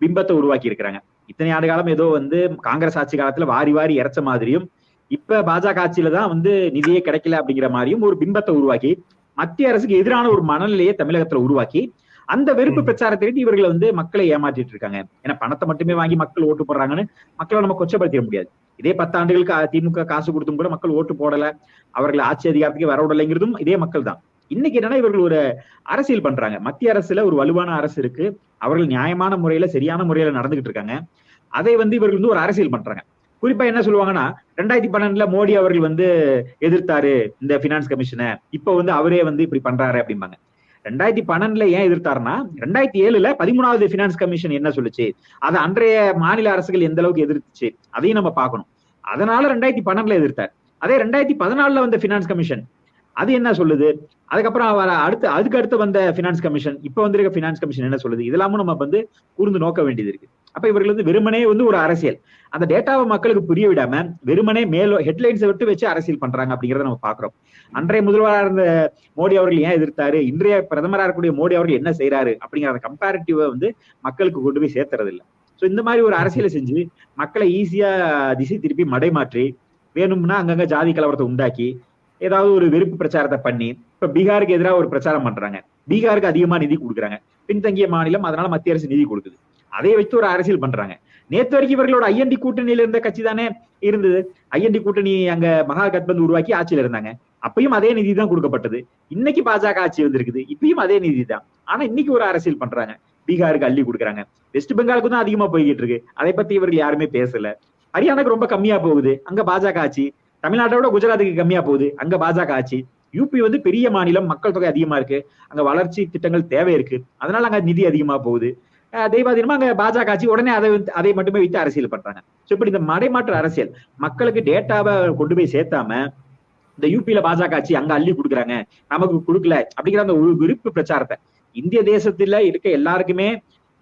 பிம்பத்தை உருவாக்கி இருக்கிறாங்க. இத்தனை ஆண்டு காலம் ஏதோ வந்து காங்கிரஸ் ஆட்சி காலத்துல வாரி வாரி இறைச்ச மாதிரியும் இப்ப பாஜக ஆட்சியில தான் வந்து நிதியே கிடைக்கல அப்படிங்கிற மாதிரியும் ஒரு பிம்பத்தை உருவாக்கி மத்திய அரசுக்கு எதிரான ஒரு மனநிலையை தமிழகத்துல உருவாக்கி அந்த வெறுப்பு. பிரச்சாரத்தை வைத்து இவர்கள் வந்து மக்களை ஏமாற்றிட்டு இருக்காங்க. ஏன்னா பணத்தை மட்டுமே வாங்கி மக்கள் ஓட்டு போடுறாங்கன்னு மக்களை நம்ம கொச்சப்படுத்திட முடியாது. இதே பத்தாண்டுகளுக்கு திமுக காசு கொடுத்தும் கூட மக்கள் ஓட்டு போடல. அவர்கள் ஆட்சி அதிகாரத்துக்கு வர விடலைங்கிறதும் இதே மக்கள் தான். இன்னைக்கு என்னன்னா இவர்கள் ஒரு அரசியல் பண்றாங்க. மத்திய அரசுல ஒரு வலுவான அரசு இருக்கு. அவர்கள் நியாயமான முறையில சரியான முறையில நடந்துகிட்டு இருக்காங்க. அதை வந்து இவர்கள் வந்து ஒரு அரசியல் பண்றாங்க. குறிப்பா என்ன சொல்லுவாங்கன்னா ரெண்டாயிரத்தி பன்னெண்டுல மோடி அவர்கள் வந்து எதிர்த்தாரு இந்த பினான்ஸ் கமிஷனை இப்ப வந்து அவரே வந்து இப்படி பண்றாரு அப்படிம்பாங்க. ரெண்டாயிரத்தி பன்னெண்டுல ஏன் எதிர்த்தாருன்னா ரெண்டாயிரத்தி ஏழுல பதிமூணாவது பினான்ஸ் கமிஷன் என்ன சொல்லுச்சு? அதை அன்றைய மாநில அரசுகள் எந்த அளவுக்கு எதிர்த்துச்சு? அதையும் நம்ம பார்க்கணும். அதனால ரெண்டாயிரத்தி பன்னெண்டுல எதிர்த்தார். அதே ரெண்டாயிரத்தி பதினாலுல வந்த பினான்ஸ் கமிஷன் அது என்ன சொல்லுது? அதுக்கப்புறம் வர அடுத்து அதுக்கு அடுத்து வந்த பினான்ஸ் கமிஷன் இப்ப வந்திருக்க பினான்ஸ் கமிஷன் என்ன சொல்லுது? இதெல்லாமும் நம்ம வந்து கூர்ந்து நோக்க வேண்டியது இருக்கு. அப்ப இவர்கள் வந்து வெறுமனே வந்து ஒரு அரசியல். அந்த டேட்டாவை மக்களுக்கு புரிய விடாம வெறுமனே மேல ஹெட்லைன்ஸை விட்டு வச்சு அரசியல் பண்றாங்க அப்படிங்கறத நம்ம பாக்குறோம். அன்றைய முதல்வராக இருந்த மோடி அவர்கள் ஏன் எதிர்த்தாரு? இன்றைய பிரதமராக இருக்கக்கூடிய மோடி அவர்கள் என்ன செய்யறாரு அப்படிங்கிற அந்த வந்து மக்களுக்கு கொண்டு போய் சேர்த்துறது இல்லை சோ இந்த மாதிரி ஒரு அரசியலை செஞ்சு மக்களை ஈஸியா திசை திருப்பி மடை மாற்றி வேணும்னா அங்கங்க ஜாதி கலவரத்தை உண்டாக்கி ஏதாவது ஒரு வெறுப்பு பிரச்சாரத்தை பண்ணி இப்ப பீகாருக்கு எதிராக ஒரு பிரச்சாரம் பண்றாங்க. பீகாருக்கு அதிகமா நிதி கொடுக்குறாங்க. பின்தங்கிய மாநிலம் அதனால மத்திய அரசு நிதி கொடுக்குது. அதை வச்சு ஒரு அரசியல் பண்றாங்க. நேற்று வரைக்கும் இவர்களோட ஐஎன்டி கூட்டணியில இருந்த கட்சி தானே இருந்தது. ஐஎன்டி கூட்டணி அங்க மகா கட்பந்து உருவாக்கி ஆட்சியில இருந்தாங்க. அப்பயும் அதே நிதி தான் கொடுக்கப்பட்டது. இன்னைக்கு பாஜக ஆட்சி வந்திருக்குது. இப்பயும் அதே நிதி தான். ஆனா இன்னைக்கு ஒரு அரசியல் பண்றாங்க. பீகாருக்கு அள்ளி கொடுக்குறாங்க. வெஸ்ட் பெங்காலுக்கு தான் அதிகமா போய்கிட்டு இருக்கு. அதை பத்தி இவர்கள் யாருமே பேசல. ஹரியானாக்கு ரொம்ப கம்மியா போகுது. அங்க பாஜக ஆட்சி. தமிழ்நாட்டை விட குஜராத்துக்கு கம்மியா போகுது. அங்க பாஜக ஆட்சி. யூபி வந்து பெரிய மாநிலம். மக்கள் தொகை அதிகமா இருக்கு. அங்க வளர்ச்சி திட்டங்கள் தேவை இருக்கு. அதனால அங்க நிதி அதிகமா போகுது. தெய்வாதீனமா அங்க பாஜக ஆட்சி உடனே அதை அதை மட்டுமே வைத்து அரசியல் பண்றாங்க. சோ இப்படி இந்த மடைமாற்று அரசியல் மக்களுக்கு டேட்டாவை கொண்டு போய் சேர்த்தாம இந்த யூபியில பாஜக ஆட்சி அங்க அள்ளி கொடுக்குறாங்க நமக்கு கொடுக்கல அப்படிங்கிற அந்த ஒரு விருப்பு பிரச்சாரத்தை இந்திய தேசத்துல இருக்க எல்லாருக்குமே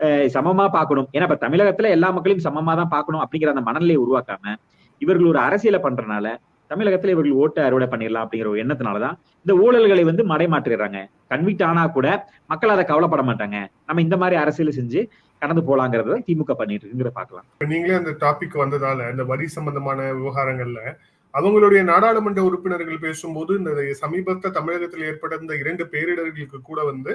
அஹ், சமமா பார்க்கணும். ஏன்னா இப்ப தமிழகத்துல எல்லா மக்களையும் சமமா தான் பார்க்கணும் அப்படிங்கிற அந்த மனநிலையை உருவாக்காம இவர்கள் ஒரு அரசியலை பண்றதுனால தமிழகத்துல இவர்கள் ஓட்டு அறுவடை பண்ணிடலாம் அப்படிங்கிற ஒரு எண்ணத்தினாலதான் இந்த ஊழல்களை வந்து மடைமாற்றிடுறாங்க. கன்விக்ட் ஆனா கூட மக்கள் அதை கவலைப்பட மாட்டாங்க. நம்ம இந்த மாதிரி அரசியல் செஞ்சு கடந்து போலாங்கிறத திமுக பண்ணிட்டு இருக்குங்கிற பாக்கலாம் இப்ப நீங்களே அந்த டாபிக் வந்ததால இந்த வரி சம்பந்தமான விவகாரங்கள்ல அவங்களுடைய நாடாளுமன்ற உறுப்பினர்கள் பேசும்போது இந்த சமீபத்த தமிழகத்தில் ஏற்பட்ட இந்த இரண்டு பேரிடர்களுக்கு கூட வந்து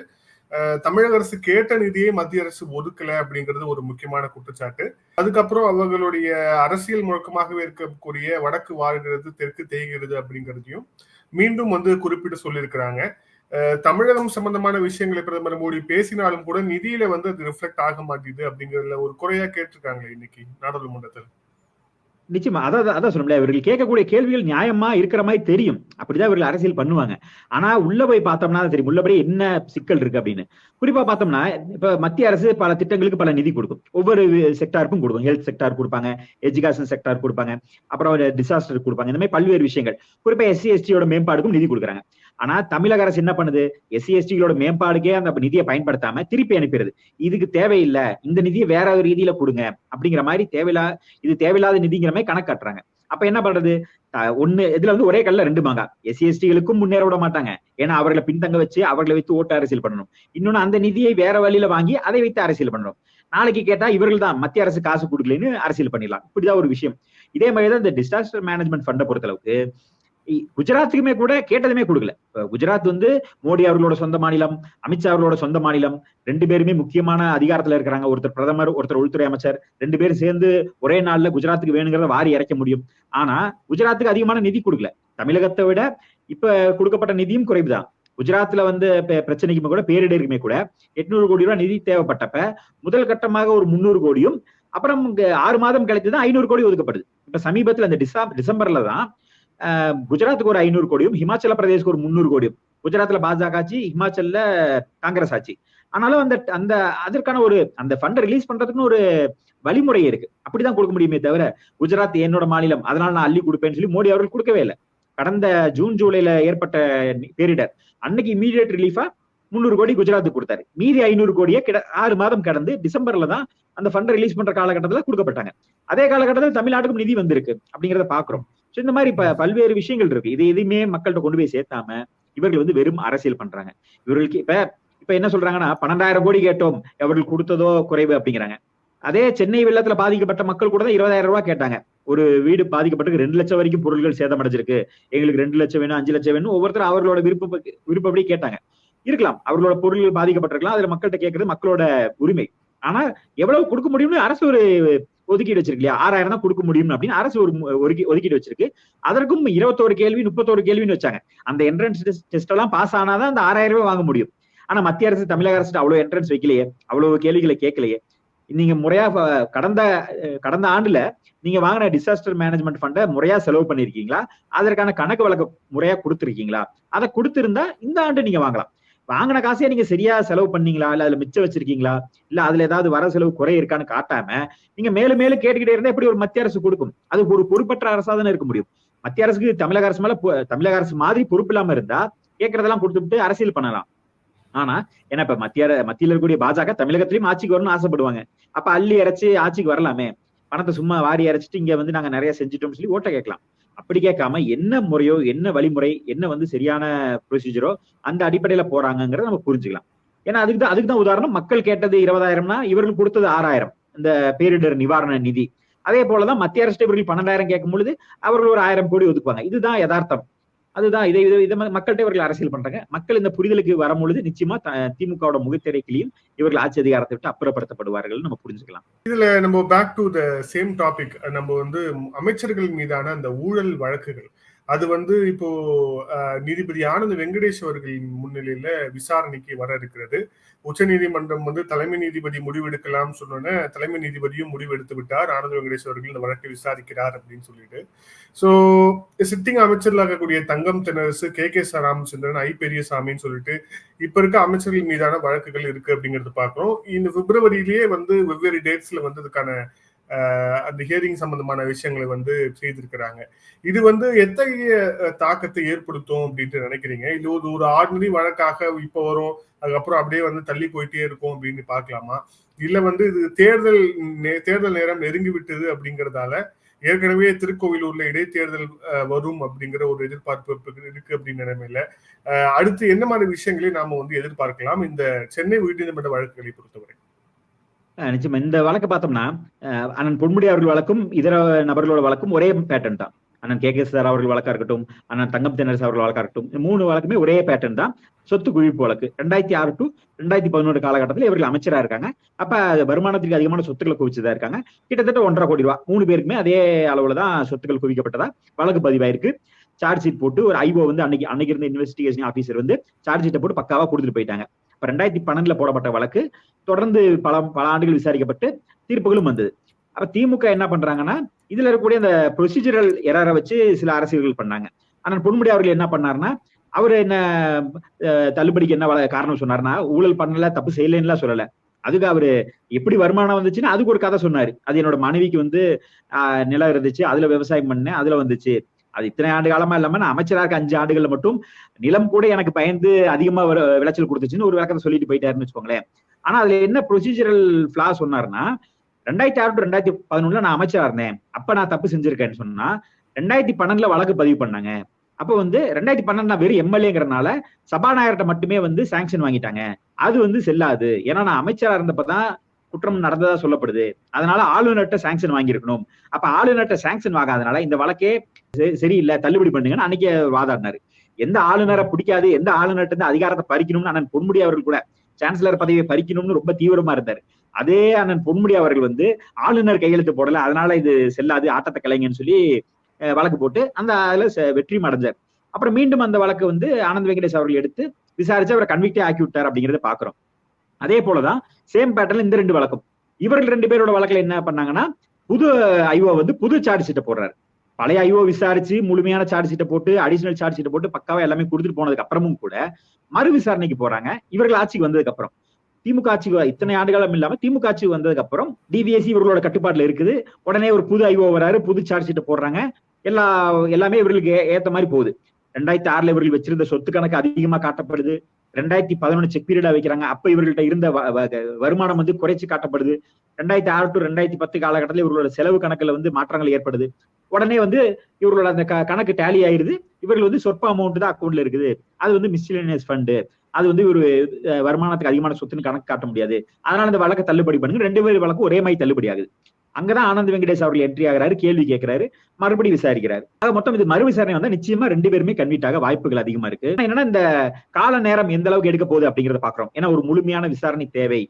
தமிழக அரசு கேட்ட நிதியை மத்திய அரசு ஒதுக்கல அப்படிங்கிறது ஒரு முக்கியமான குற்றச்சாட்டு. அதுக்கப்புறம் அவர்களுடைய அரசியல் முழக்கமாகவே இருக்கக்கூடிய வடக்கு வாழ்கிறது தெற்கு தேய்கிறது அப்படிங்கிறதையும் மீண்டும் வந்து குறிப்பிட்டு சொல்லியிருக்கிறாங்க. தமிழகம் சம்பந்தமான விஷயங்களை பிரதமர் மோடி பேசினாலும் கூட நிதியில வந்து அது ரிஃப்ளெக்ட் ஆக மாட்டேங்குது அப்படிங்கறதுல ஒரு குறையா கேட்டிருக்காங்க இன்னைக்கு நாடாளுமன்றத்தில். நிச்சயமா அதான் அதான் சொல்லல இவர்கள் கேட்கக்கூடிய கேள்விகள் நியாயமா இருக்கிற மாதிரி தெரியும். அப்படிதான் இவர்கள் அரசியல் பண்ணுவாங்க. ஆனா உள்ள போய் பார்த்தோம்னா தான் தெரியும். உள்ளபடி என்ன சிக்கல் இருக்கு அப்படின்னு. குறிப்பா பார்த்தோம்னா இப்ப மத்திய அரசு பல திட்டங்களுக்கு பல நிதி கொடுக்கும். ஒவ்வொரு செக்டாருக்கும் கொடுக்கும். ஹெல்த் செக்டார் கொடுப்பாங்க எஜுகேஷன் செக்டார் கொடுப்பாங்க அப்புறம் டிசாஸ்டர் கொடுப்பாங்க. இந்த மாதிரி பல்வேறு விஷயங்கள். குறிப்பா எஸ்சி எஸ்டியோட மேம்பாடுக்கும் நிதி கொடுக்குறாங்க. ஆனா தமிழக அரசு என்ன பண்ணுது? எஸ்சி எஸ்டிகளோட மேம்பாடுக்கே அந்த நிதியை பயன்படுத்தாம திருப்பி அனுப்பிடுது. இதுக்கு தேவையில்லை. இந்த நிதியை வேற ஒரு ரீதியில கொடுங்க. அப்படிங்கிற மாதிரி தேவையில்லா இது தேவையில்லாத நிதிங்கிற மாதிரி கணக்கு காட்டுறாங்க. அப்ப என்ன பண்றது? ஒண்ணு இதுல வந்து ஒரே கல்ல ரெண்டு மாங்கா. எஸ்சி எஸ்டிகளுக்கும் முன்னேற விட மாட்டாங்க. ஏன்னா அவர்களை பின்தங்க வச்சு அவர்களை வைத்து ஓட்டு அரசியல் பண்ணணும். இன்னொன்னு அந்த நிதியை வேற வழியில வாங்கி அதை வைத்து அரசியல் பண்ணணும். நாளைக்கு கேட்டா இவர்கள் தான் மத்திய அரசு காசு கொடுக்கலன்னு அரசியல் பண்ணிடலாம். இப்படிதான் ஒரு விஷயம். இதே மாதிரி தான் இந்த டிசாஸ்டர் மேனேஜ்மெண்ட் ஃபண்டை பொறுத்தளவுக்கு அளவுக்கு குஜராத்துக்குமே கூட கேட்டதுமே கொடுக்கல. இப்ப குஜராத் வந்து மோடி அவர்களோட சொந்த மாநிலம் அமித்ஷா அவர்களோட சொந்த மாநிலம் ரெண்டு பேருமே முக்கியமான அதிகாரத்துல இருக்கிறாங்க. ஒருத்தர் பிரதமர் ஒருத்தர் உள்துறை அமைச்சர் ரெண்டு பேரும் சேர்ந்து ஒரே நாள்ல குஜராத்துக்கு வேணுங்கிறத வாரி இறைக்க முடியும். ஆனா குஜராத்துக்கு அதிகமான நிதி கொடுக்கல. தமிழகத்தை விட இப்ப கொடுக்கப்பட்ட நிதியும் குறைவுதான். குஜராத்ல வந்து பிரச்சனைக்குமே கூட பேரிடருக்குமே கூட எட்நூறு கோடி ரூபாய் நிதி தேவைப்பட்டப்ப முதல் கட்டமாக ஒரு முந்நூறு கோடியும் அப்புறம் ஆறு மாதம் கழித்து தான் ஐநூறு கோடி ஒதுக்கப்படுது. இப்ப சமீபத்துல அந்த டிசம்பர்ல தான் குஜராத்துக்கு ஒரு ஐநூறு கோடியும் ஹிமாச்சல பிரதேஷ்க்கு ஒரு முந்நூறு கோடியும். குஜராத்ல பாஜக ஆட்சி ஹிமாச்சல்ல காங்கிரஸ் ஆட்சி ஆனாலும் அந்த அந்த அதற்கான ஒரு அந்த ஃபண்டை ரிலீஸ் பண்றதுக்குன்னு ஒரு வழிமுறை இருக்கு. அப்படிதான் கொடுக்க முடியுமே தவிர குஜராத் என்னோட மாநிலம் அதனால நான் அள்ளி கொடுப்பேன்னு சொல்லி மோடி அவர்கள் கொடுக்கவே இல்லை. கடந்த ஜூன் ஜூலைல ஏற்பட்ட பேரிடர் அன்னைக்கு இமீடியட் ரிலீஃபா முந்நூறு கோடி குஜராத்துக்கு கொடுத்தாரு. மீதி ஐநூறு கோடியே கிட ஆறு மாதம் கடந்து டிசம்பர்ல தான் அந்த ஃபண்டை ரிலீஸ் பண்ற காலகட்டத்துல கொடுக்கப்பட்டாங்க. அதே காலகட்டத்தில் தமிழ்நாட்டுக்கும் நிதி வந்திருக்கு அப்படிங்கறத பாக்குறோம். சோ இந்த மாதிரி பல்வேறு விஷயங்கள் இருக்கு. இது எதையுமே மக்கள்கிட்ட கொண்டு போய் சேர்த்தாம இவர்கள் வந்து வெறும் அரசியல் பண்றாங்க. இவர்களுக்கு இப்ப இப்ப என்ன சொல்றாங்கன்னா பன்னெண்டாயிரம் கோடி கேட்டோம் அவர்கள் கொடுத்ததோ குறைவு அப்படிங்கிறாங்க. அதே சென்னை வெள்ளத்துல பாதிக்கப்பட்ட மக்கள் கூட தான் இருபதாயிரம் ரூபாய் கேட்டாங்க. ஒரு வீடு பாதிக்கப்பட்டு ரெண்டு லட்சம் வரைக்கும் பொருட்கள் சேதமடைஞ்சிருக்கு. எங்களுக்கு ரெண்டு லட்சம் வேணும் அஞ்சு லட்சம் வேணும் ஒவ்வொருத்தரும் அவர்களோட விருப்ப விருப்பப்படி கேட்டாங்க. இருக்கலாம் அவர்களோட பொருள்கள் பாதிக்கப்பட்டிருக்கலாம் அதுல மக்கள்கிட்ட கேட்கறது மக்களோட உரிமை. ஆனா எவ்வளவு கொடுக்க முடியும்னு அரசு ஒரு ஒதுக்கீடு வச்சிருக்கு இல்லையா ஆறாயிரம் தான் கொடுக்க முடியும் அப்படின்னு அரசு ஒரு ஒதுக்கீடு வச்சிருக்கு. அதற்கும் இருபத்தோரு கேள்வி முப்பத்தோரு கேள்வின்னு வச்சாங்க. அந்த என்ட்ரன்ஸ் டெஸ்ட் எல்லாம் பாஸ் ஆனாதான் அந்த ஆறாயிரம் ரூபாய் வாங்க முடியும். ஆனா மத்திய அரசு தமிழக அரசு அவ்வளவு என்ட்ரன்ஸ் வைக்கலையே. அவ்வளவு கேள்விகளை கேட்கலையே. நீங்க முறையா கடந்த கடந்த ஆண்டுல நீங்க வாங்கின டிசாஸ்டர் மேனேஜ்மெண்ட் ஃபண்டை முறையா செலவு பண்ணிருக்கீங்களா? அதற்கான கணக்கு வழக்கு முறையா கொடுத்துருக்கீங்களா? அதை கொடுத்திருந்தா இந்த ஆண்டு நீங்க வாங்கலாம். வாங்கின காசையே நீங்க சரியா செலவு பண்ணீங்களா? இல்ல அதுல மிச்சம் வச்சிருக்கீங்களா? இல்ல அதுல ஏதாவது வர செலவு குறை இருக்கான்னு காட்டாம நீங்க மேலும் மேலும் கேட்டுக்கிட்டே இருந்தா எப்படி ஒரு மத்திய அரசு கொடுக்கும்? அது ஒரு பொறுப்பற்ற அரசா தானே இருக்க முடியும். மத்திய அரசுக்கு தமிழக அரசு மேல தமிழக அரசு மாதிரி பொறுப்பு இல்லாம இருந்தா கேட்கறதெல்லாம் கொடுத்துட்டு அரசியல் பண்ணலாம். ஆனா ஏன்னா இப்ப மத்திய அர- மத்தியில இருக்கக்கூடிய பாஜக தமிழகத்திலயும் ஆட்சிக்கு வரணும்னு ஆசைப்படுவாங்க. அப்ப அள்ளி இறைச்சி ஆட்சிக்கு வரலாமே. பணத்தை சும்மா வாரி இறைச்சிட்டு இங்க வந்து நாங்க நிறைய செஞ்சுட்டோம்னு சொல்லி ஓட்ட கேட்கலாம். அப்படி கேட்காம என்ன முறையோ என்ன வழிமுறை என்ன வந்து சரியான ப்ரொசீஜரோ அந்த அடிப்படையில போறாங்கிறத நம்ம புரிஞ்சுக்கலாம். ஏன்னா அதுக்கு தான் அதுக்கு தான் உதாரணம். மக்கள் கேட்டது இருபதாயிரம்னா இவர்கள் கொடுத்தது ஆறாயிரம். இந்த பேரிடர் நிவாரண நிதி. அதே போலதான் மத்திய அரசு இவர்கள் பன்னெண்டாயிரம் கேட்கும் பொழுது அவர்கள் ஒரு ஆயிரம் கோடி ஒதுக்குவாங்க. இதுதான் யதார்த்தம். அதுதான் இதை இதை இதை மக்கள்கிட்ட இவர்கள் அரசியல் பண்றாங்க. மக்கள் இந்த புரிதலுக்கு வரும் பொழுது நிச்சயமா திமுகவோட முகத்திரைக்கிலையும் இவர்கள் ஆட்சி அதிகாரத்தை விட்டு அப்புறப்படுத்தப்படுவார்கள் நம்ம புரிஞ்சுக்கலாம். இதுல நம்ம back to the same topic நம்ம வந்து அமைச்சர்கள் மீதான அந்த ஊழல் வழக்குகள் அது வந்து இப்போ நீதிபதி ஆனந்த் வெங்கடேஷ் அவர்களின் முன்னிலையில விசாரணைக்கு வர இருக்கிறது. உச்ச நீதிமன்றம் வந்து தலைமை நீதிபதி முடிவெடுக்கலாம் சொன்னோன்னே தலைமை நீதிபதியும் முடிவெடுத்து விட்டார். ஆனந்த் வெங்கடேஷ் அவர்கள் இந்த வழக்கை விசாரிக்கிறார் அப்படின்னு சொல்லிட்டு. சோ சிட்டிங் அமைச்சர்ல இருக்கக்கூடிய Thangam Thennarasu K. K. Ramachandran I. பெரியசாமின்னு சொல்லிட்டு இப்ப இருக்க அமைச்சர்கள் மீதான வழக்குகள் இருக்கு அப்படிங்கறது பாக்குறோம் இந்த பிப்ரவரியிலேயே வந்து வெவ்வேறு டேட்ஸ்ல வந்து அதுக்கான அந்த ஹியரிங் சம்பந்தமான விஷயங்களை வந்து செய்திருக்கிறாங்க. இது வந்து எத்தகைய தாக்கத்தை ஏற்படுத்தும் அப்படின்ட்டு நினைக்கிறீங்க? இது ஒரு ஒரு ஆர்டினரி வழக்காக இப்போ வரும் அதுக்கப்புறம் அப்படியே வந்து தள்ளி போயிட்டே இருக்கும் அப்படின்னு பார்க்கலாமா? இல்ல வந்து இது தேர்தல் நே- தேர்தல் நேரம் நெருங்கி விட்டது அப்படிங்கறதால ஏற்கனவே திருக்கோவிலூர்ல இடைத்தேர்தல் வரும் அப்படிங்கிற ஒரு எதிர்பார்ப்பு இருக்கு- அப்படின்னு நிலைமையில அடுத்து என்ன மாதிரி விஷயங்களையும் நாம வந்து எதிர்பார்க்கலாம்? இந்த சென்னை உயர்நீதிமன்ற வழக்குகளை பொறுத்தவரை. நிச்சயமா. இந்த வழக்கு பார்த்தோம்னா அண்ணன் பொன்முடி அவர்கள் வழக்கும் இதர நபர்களோட வழக்கும் ஒரே பேட்டர்ன் தான். அண்ணன் கே கே சார் அவர்கள் வழக்கா இருக்கட்டும் அண்ணன் தங்கம் தினரசு அவர்கள் வழக்கா இருக்கட்டும் மூணு வழக்குமே ஒரே பேட்டர்ன் தான். சொத்து குவிப்பு வழக்கு. ரெண்டாயிரத்தி ஆறு டு ரெண்டாயிரத்தி பதினொன்று காலகட்டத்தில் இவர்கள் அமைச்சரா இருக்காங்க. அப்ப வருமானத்துக்கு அதிகமான சொத்துக்களை குவிச்சதா இருக்காங்க. கிட்டத்தட்ட ஒன்றரை கோடி ரூபா. மூணு பேருக்குமே அதே அளவுல தான் சொத்துக்கள் குவிக்கப்பட்டதா வழக்கு பதிவாயிருக்கு. சார்ஜ் ஷீட் போட்டு ஒரு ஐஓ வந்து அன்னைக்கு அன்னைக்கு இருந்த இன்வெஸ்டிகேஷன் ஆபீசர் வந்து சார்ஜ் ஷீட்டை போட்டு பக்காவா கொடுத்துட்டு போயிட்டாங்க. இப்ப ரெண்டாயிரத்தி பன்னெண்டுல போடப்பட்ட வழக்கு தொடர்ந்து பல பல ஆண்டுகள் விசாரிக்கப்பட்டு தீர்ப்புகளும் வந்தது. அப்ப திமுக என்ன பண்றாங்கன்னா இதுல இருக்கக்கூடிய அந்த ப்ரொசீஜரல் எரரை வச்சு சில அரசியல்கள் பண்ணாங்க. ஆனால் பொன்முடி அவர்கள் என்ன பண்ணாருன்னா அவர் என்ன அஹ், தள்ளுபடிக்கு என்ன வள- காரணம் சொன்னாருன்னா ஊழல் பண்ணல தப்பு செய்யலைன்னுலாம் சொல்லல. அதுக்கு அவரு எப்படி வருமானம் வந்துச்சுன்னா அதுக்கு ஒரு கதை சொன்னாரு. அது என்னோட மனைவிக்கு வந்து ஆஹ், நிலம் இருந்துச்சு அதுல விவசாயம் பண்ணேன் அதுல வந்துச்சு. அது இத்தனை ஆண்டு காலமா இல்லாம நான் அமைச்சரா இருக்க அஞ்சு ஆண்டுகள்ல மட்டும் நிலம் கூட எனக்கு பயந்து அதிகமா விளைச்சல் கொடுத்துச்சுன்னு ஒரு விளக்கத்தை சொல்லிட்டு போயிட்டாருன்னு வச்சுக்கோங்களேன். ஆனா அதுல என்ன ப்ரொசீஜரல் ஃபிளா சொன்னாருன்னா ரெண்டாயிரத்தி ஆறு டு ரெண்டாயிரத்தி பதினொன்னுல நான் அமைச்சரா இருந்தேன். அப்ப நான் தப்பு செஞ்சிருக்கேன்னு சொன்னா ரெண்டாயிரத்தி பன்னெண்டுல வழக்கு பதிவு பண்ணாங்க. அப்ப வந்து ரெண்டாயிரத்தி பன்னெண்டு நான் வெறும் எம்எல்ஏங்கிறனால சபாநாயகர்கிட்ட மட்டுமே வந்து சாங்ஷன் வாங்கிட்டாங்க. அது வந்து செல்லாது. ஏன்னா நான் அமைச்சரா இருந்தப்பதான் குற்றம் நடந்ததா சொல்லப்படுது. அதனால ஆளுநர்கிட்ட சாங்ஷன் வாங்கியிருக்கணும். அப்ப ஆளுநர்கிட்ட சாங்ஷன் வாங்காதனால இந்த வழக்கே சரியில்லை தள்ளுபடி பண்ணுங்கன்னு அன்னைக்கு வாதாடினாரு. எந்த ஆளுநரை பிடிக்காது எந்த ஆளுநர்கிட்ட இருந்து அதிகாரத்தை பறிக்கணும்னு அண்ணன் பொன்முடி அவர்கள் கூட சான்சலர் பதவியை பறிக்கணும்னு ரொம்ப தீவிரமா இருந்தாரு. அதே அண்ணன் பொன்முடி அவர்கள் வந்து ஆளுநர் கையெழுத்து போடல அதனால இது செல்லாது ஆட்டத்தை கலைங்கன்னு சொல்லி வழக்கு போட்டு அந்த அதுல செ- வெற்றியும் அடைஞ்சார். அப்புறம் மீண்டும் அந்த வழக்கு வந்து ஆனந்த் வெங்கடேஷ் அவர்கள் எடுத்து விசாரிச்சு அவரை கன்விக்டே ஆக்கி விட்டார் அப்படிங்கறத பாக்குறோம். அதே போலதான் சேம் பேட்டர்ல இந்த ரெண்டு வழக்கம். இவர்கள் ரெண்டு பேரோட வழக்கில் என்ன பண்ணாங்கன்னா புது ஐஓ வந்து புது சார்ஜ் ஷீட்டை போடுறாரு. பழைய ஐஓ விசாரிச்சு முழுமையான சார்ஜ் ஷீட்டை போட்டு அடிஷனல் சார்ஜ் ஷீட்டை போட்டு பக்காவா எல்லாமே கொடுத்துட்டு போனதுக்கு அப்புறமும் கூட மறு விசாரணைக்கு போறாங்க. இவர்கள் ஆட்சிக்கு வந்ததுக்கு அப்புறம். திமுக ஆட்சி இத்தனை ஆண்டுகாலம் இல்லாம திமுக ஆட்சி வந்ததுக்கு அப்புறம் டிவிஎஸ்சி இவர்களோட கட்டுப்பாட்டுல இருக்குது. உடனே ஒரு புது ஐஓ வராரு புது சார்ஜ் ஷீட்டை போடுறாங்க. எல்லா எல்லாமே இவர்களுக்கு ஏத்த மாதிரி போகுது. ரெண்டாயிரத்தி ஆறுல இவர்கள் வச்சிருந்த சொத்து கணக்கு அதிகமா காட்டப்படுது. ரெண்டாயிரத்தி பதினொன்று செக் பீரியடா வைக்கிறாங்க. அப்ப இவர்கள்ட்ட இருந்த வ- வருமானம் வந்து குறைச்சு காட்டப்படுது. ரெண்டாயிரத்தி ஆறு டு ரெண்டாயிரத்தி பத்து காலகட்டத்தில் இவர்களோட செலவு கணக்குல வந்து மாற்றங்கள் ஏற்படுது. உடனே வந்து இவர்களோட அந்த க- கணக்கு டேலி ஆயிருது. இவர்கள் வந்து சொற்ப அமௌண்ட் தான் அக்கௌண்ட்ல இருக்குது. அது வந்து மிஸ்லினியஸ் ஃபண்டு அது வந்து ஒரு வருமானத்துக்கு அதிகமான சொத்துன்னு கணக்கு காட்ட முடியாது. அதனால இந்த வழக்கை தள்ளுபடி பண்ணுங்க. ரெண்டு பேர் வழக்கும் ஒரே மாதிரி தள்ளுபடி ஆகுது. அங்கதான் ஆனந்த் வெங்கடேஷ் அவர்கள் என்ட்ரி ஆகிறாரு கேள்வி கேட்கிறாரு மறுபடியும் விசாரிக்கிறாரு. ஆக மொத்தம் இது மறு விசாரணை வந்தா நிச்சயமா ரெண்டு பேருமே கன்வீட் ஆக வாய்ப்புகள் அதிகமா இருக்கு. என்னன்னா இந்த கால நேரம் எந்த அளவுக்கு எடுக்க போகுது அப்படிங்கறத பாக்குறோம். ஏன்னா ஒரு முழுமையான விசாரணை தேவை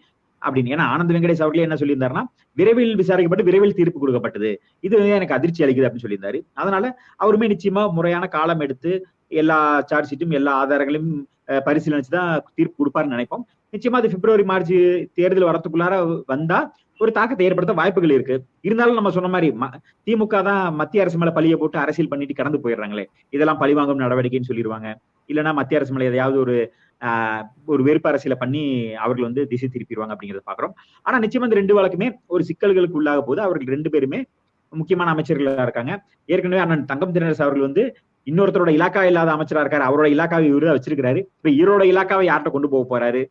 அப்படின்னு. ஏன்னா ஆனந்த் வெங்கடேஷ் அவர்களே என்ன சொல்லியிருந்தாருன்னா விரைவில் விசாரிக்கப்பட்டு விரைவில் தீர்ப்பு கொடுக்கப்பட்டது. இது எனக்கு அதிர்ச்சி அளிக்குது அப்படின்னு சொல்லியிருந்தாரு. அதனால அவருமே நிச்சயமா முறையான காலம் எடுத்து எல்லா சார்ஜ் ஷீட்டும் எல்லா ஆதாரங்களையும் அஹ், பரிசீலனிச்சு தான் தீர்ப்பு கொடுப்பாருன்னு நினைப்போம். நிச்சயமா அது பிப்ரவரி மார்ச் தேர்தல் வரத்துக்குள்ளார வந்தா ஒரு தாக்கத்தை ஏற்படுத்த வாய்ப்புகள் இருக்கு. இருந்தாலும் நம்ம சொன்ன மாதிரி ம- திமுக தான் மத்திய அரசு மேல பழிய போட்டு அரசியல் பண்ணிட்டு கடந்து போயிடுறாங்களே. இதெல்லாம் பழிவாங்கும் நடவடிக்கைன்னு சொல்லிடுவாங்க. இல்லைன்னா மத்திய அரசு மேல எதையாவது ஒரு ஆஹ், ஒரு வெறுப்பு அரசியல பண்ணி அவர்கள் வந்து திசை திருப்பிடுவாங்க அப்படிங்கறத பாக்குறோம். ஆனா நிச்சயமா இந்த ரெண்டு வழக்குமே ஒரு சிக்கல்களுக்கு உள்ளாக போது அவர்கள் ரெண்டு பேருமே முக்கியமான அமைச்சர்களா இருக்காங்க. ஏற்கனவே அண்ணன் தங்கம் திருநரசு அவர்கள் வந்து இன்னொருத்தரோட இலாக்கா இல்லாத அமைச்சரா இருக்காரு. அவரோட இலாக்காவை இவரு வச்சிருக்கிறாரு. இப்ப இவரோட இலாக்காவை யார்கிட்ட கொண்டு போக போறாரு?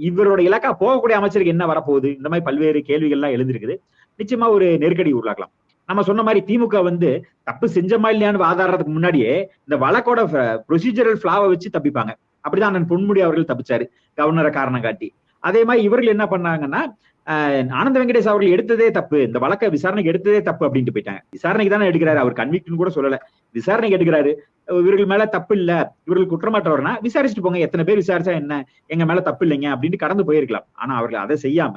இவரோட இலக்கா போகக்கூடிய அமைச்சருக்கு என்ன வரப்போகுது? இந்த மாதிரி பல்வேறு கேள்விகள்லாம் எழுந்திருக்குது. நிச்சயமா ஒரு நெருக்கடி உருவாக்கலாம். நம்ம சொன்ன மாதிரி திமுக வந்து தப்பு செஞ்சமா இல்லையான்னு வாதாடுறதுக்கு முன்னாடியே இந்த வழக்கோட ப்ரொசீஜரல் ஃபிளாவை வச்சு தப்பிப்பாங்க. அப்படிதான் அண்ணன் பொன்முடி அவர்கள் தப்பிச்சாரு கவர்னரை காரணம் காட்டி. அதே மாதிரி இவர்கள் என்ன பண்ணாங்கன்னா ஆனந்த வெங்கடேஷ் அவர்கள் எடுத்ததே தப்பு. இந்த வழக்கை விசாரணைக்கு எடுத்ததே தப்பு அப்படின்ட்டு போயிட்டாங்க. விசாரணைக்கு தானே எடுக்கிறாரு. அவர் கன்விக்ட்னு கூட சொல்லல. விசாரணைக்கு எடுக்கிறாரு. இவர்கள் மேல தப்பு இல்ல. இவர்கள் குற்றமாட்டவர்னா விசாரிச்சுட்டு போங்க. எத்தனை பேர் விசாரிச்சா என்ன? எங்க மேல தப்பு இல்லைங்க அப்படின்னு கடந்து போயிருக்கலாம். ஆனா அவர்கள் அதை செய்யாம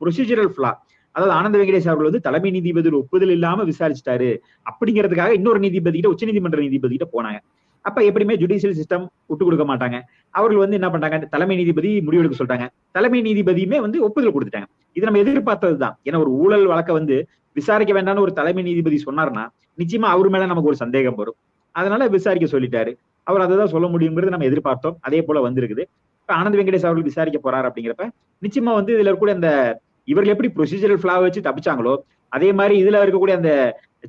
ப்ரொசீஜரல் ஃபிளா அதாவது ஆனந்த வெங்கடேஷ் அவர்கள் வந்து தலைமை நீதிபதி ஒப்புதல் இல்லாம விசாரிச்சிட்டாரு. அப்படிங்கிறதுக்காக இன்னொரு நீதிபதி கிட்ட உச்சநீதிமன்ற நீதிபதி கிட்ட போனாங்க. அப்ப எப்படியுமே ஜுடிஷியல் சிஸ்டம் விட்டு கொடுக்க மாட்டாங்க. அவர்கள் வந்து என்ன பண்றாங்க? தலைமை நீதிபதி முடிவெடுக்க சொல்லிட்டாங்க. தலைமை நீதிபதியுமே வந்து ஒப்புதல் கொடுத்துட்டாங்க. இது நம்ம எதிர்பார்த்தது தான். ஏன்னா ஒரு ஊழல் வழக்க வந்து விசாரிக்க வேண்டாம்னு ஒரு தலைமை நீதிபதி சொன்னார்னா நிச்சயமா அவர் மேல நமக்கு ஒரு சந்தேகம் வரும். அதனால விசாரிக்க சொல்லிட்டாரு. அவர் அதை தான் சொல்ல முடியுங்கிறது நம்ம எதிர்பார்த்தோம். அதே போல வந்திருக்குது. இப்ப ஆனந்த் வெங்கடேஷ் அவர்கள் விசாரிக்க போறாரு அப்படிங்கிறப்ப நிச்சயமா வந்து இதுல இருக்கக்கூடிய அந்த இவர்கள் எப்படி ப்ரொசீஜரல் ஃபிளாக வச்சு தப்பிச்சாங்களோ அதே மாதிரி இதுல இருக்கக்கூடிய அந்த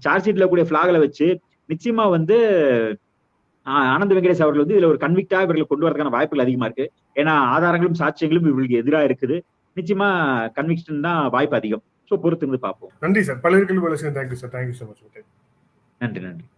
சார்ஜ் ஷீட்ல கூடிய ஃபிளாகளை வச்சு நிச்சயமா வந்து ஆனந்த் வெங்கடேஷ் அவர்கள் வந்து இதுல ஒரு கன்விக்டா இவர்களை கொண்டு வரதுக்கான வாய்ப்புகள் அதிகமா இருக்கு. ஏன்னா ஆதாரங்களும் சாட்சியங்களும் இவர்களுக்கு எதிராக இருக்குது. நிச்சயமா கன்விக்ஷன் தான் வாய்ப்பு அதிகம். ஸோ பொறுத்து இருந்து பார்ப்போம். நன்றி சார் பல்வேறு கேள்வி thank you sir thank you so much நன்றி நன்றி.